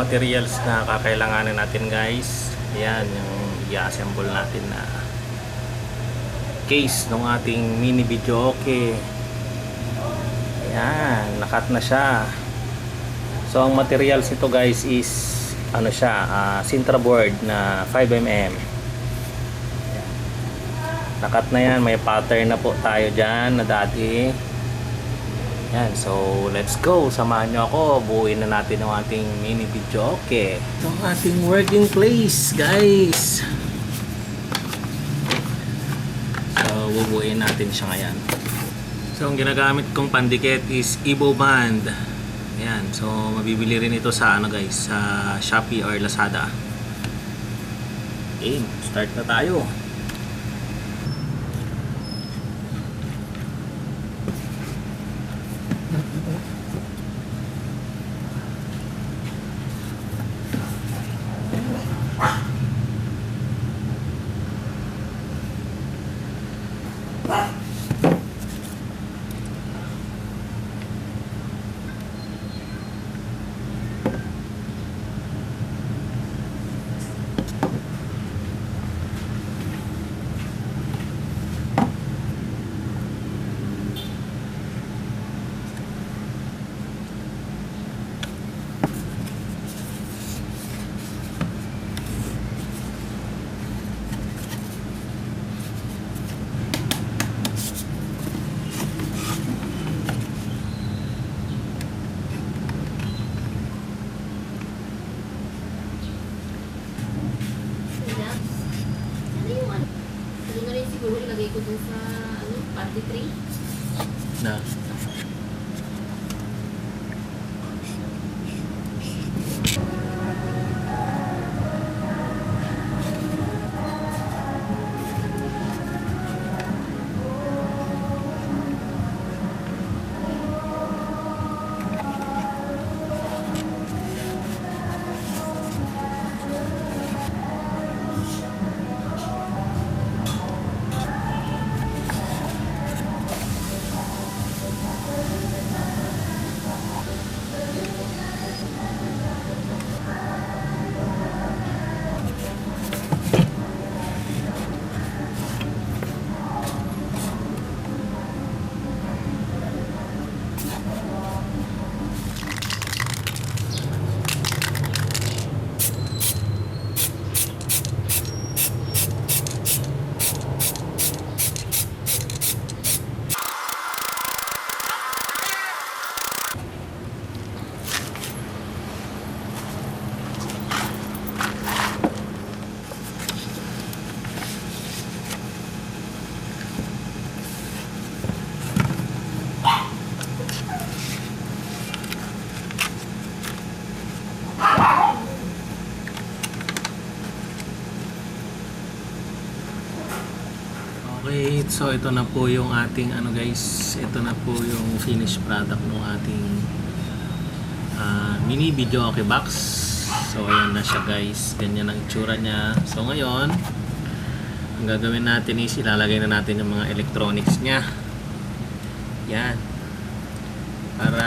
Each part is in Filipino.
materials na kakailanganin natin guys. Yan yung i-assemble natin na case ng ating mini video. Okay. Yan nakat na siya. So ang materials nito guys is ano siya ah, Sintra board na 5mm Yan. nakat na yan. May pattern na po tayo dyan na dati yan, so let's go. Samahan nyo ako. Buuin na natin ang ating mini video. Okay. Ito ang ating working place, guys. So, bubuuin natin siya ngayon. So, ang ginagamit kong pandikit is Evo Band. Yan. So, mabibili rin ito sa ano guys, sa Shopee or Lazada. Okay, start na tayo. Okay, so ito na po yung ating ano guys, ito na po yung finished product ng ating ah, mini video okay box. So ayan na siya guys, ganyan ang itsura niya. So ngayon, ang gagawin natin is ilalagay na natin yung mga electronics niya. Yan. Para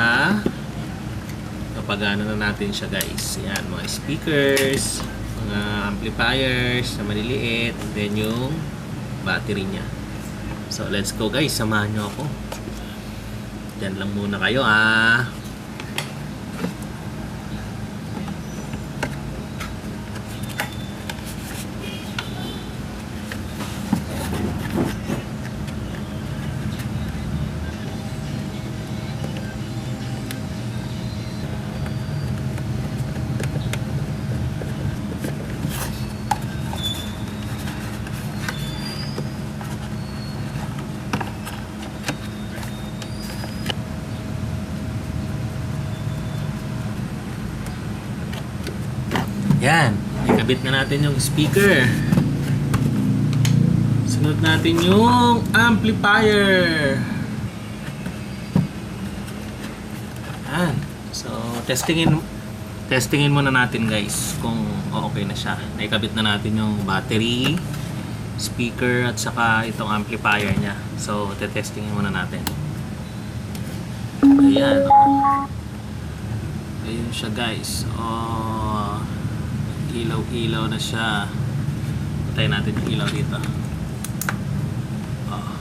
mapagana na natin siya guys. Yan, mga speakers, mga amplifiers na maliliit, then yung battery niya. So, let's go guys. Samahan nyo ako. Diyan lang muna kayo ah. Yan. Ikabit na natin yung speaker. Sunod natin yung amplifier. Yan. So, testingin testingin muna natin guys kung okay na siya. Naikabit na natin yung battery, speaker at saka itong amplifier niya. So, tetestingin muna natin. Ayan. ayun siya guys. Oh, ilaw-ilaw na siya. Patay natin yung ilaw dito. Oh,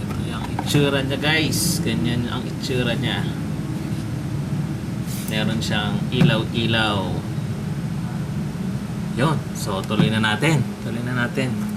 ito yung itsura niya guys. Ganyan ang itsura niya. Meron siyang ilaw-ilaw. Yun. So, tuloy na natin. Tuloy na natin.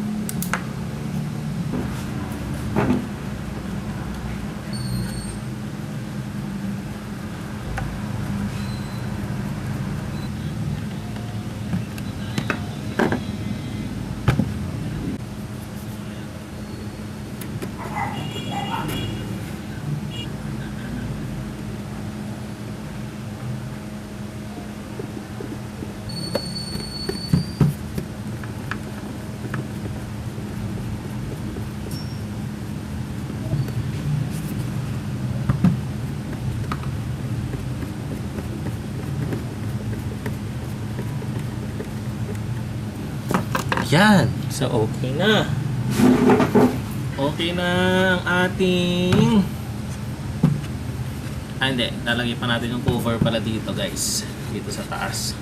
Yan. So, okay na. Okay na ang ating... Ah, hindi. Lalagay pa natin yung cover pala dito, guys. Dito sa taas.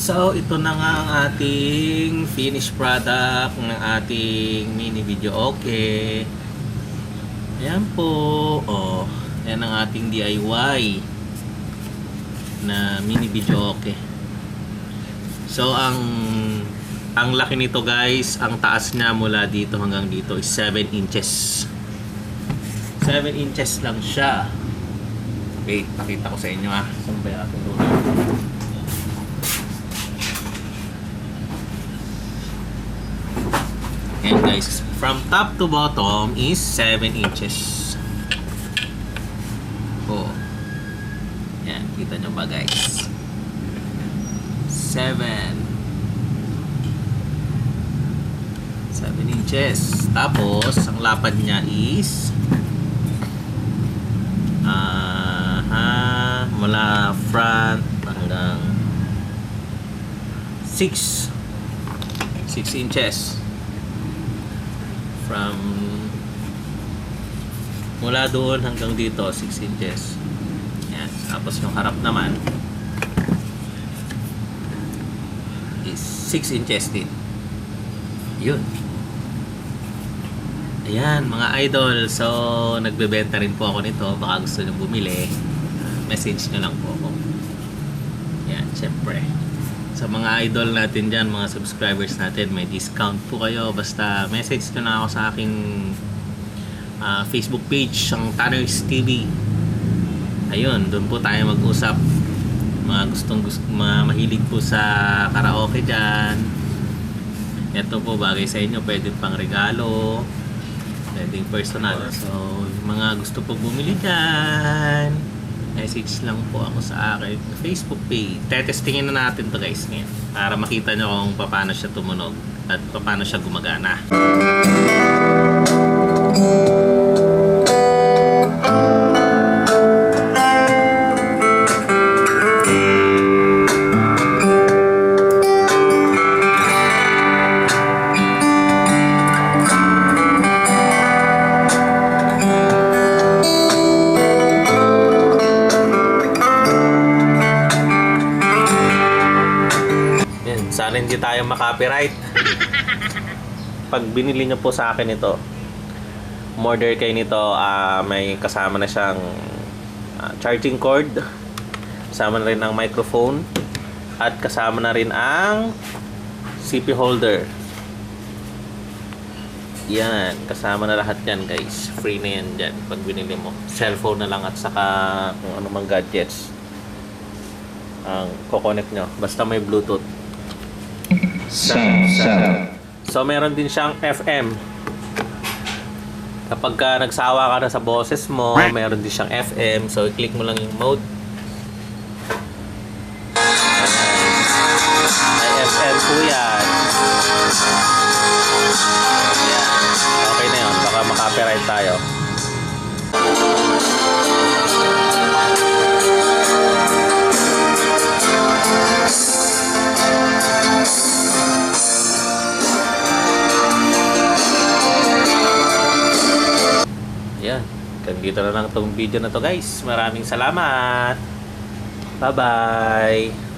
So, ito na nga ang ating finished product ng ating mini video. Okay. Ayan po. Oh, ayan ang ating DIY na mini video. Okay. So, ang ang laki nito guys, ang taas niya mula dito hanggang dito is 7 inches. 7 inches lang siya. Wait, pakita ko sa inyo ah. Saan ba yung ating And guys, from top to bottom is 7 inches. Oh. Yan, kita nyo ba guys? 7. 7 inches. Tapos, ang lapad niya is aha, mula front hanggang 6 6 inches from mula doon hanggang dito 6 inches. Yan. Tapos yung harap naman is 6 inches din. Yun. Ayan mga idol. So nagbebenta rin po ako nito. Baka gusto nyo bumili message nyo lang po ako. Yan syempre sa mga idol natin dyan, mga subscribers natin, may discount po kayo. Basta message nyo na ako sa aking ah, Facebook page, ang Tanners TV. Ayun, doon po tayo mag-usap. Mga gustong gusto, mga mahilig po sa karaoke dyan. Ito po bagay sa inyo, pwede pang regalo. Pwedeng personal. So, mga gusto po bumili dyan, message lang po ako sa akin Facebook page. Tetestingin na natin to guys ngayon para makita nyo kung paano siya tumunog at paano siya gumagana. Sana hindi tayo makopyright. Pag binili nyo po sa akin ito, order kayo nito, ah, may kasama na siyang ah, charging cord, kasama na rin ang microphone, at kasama na rin ang CP holder. Yan, kasama na lahat yan guys. Free na yan dyan pag binili mo. Cellphone na lang at saka kung ano mang gadgets ang kokonek nyo. Basta may Bluetooth. Sound, sound. So, meron din siyang FM. Kapag ka nagsawa ka na sa boses mo, meron din siyang FM. So, i-click mo lang yung mode. May FM po yan. Okay na yun. Baka makapiright tayo. Dito na lang itong video na to guys. Maraming salamat. Bye-bye.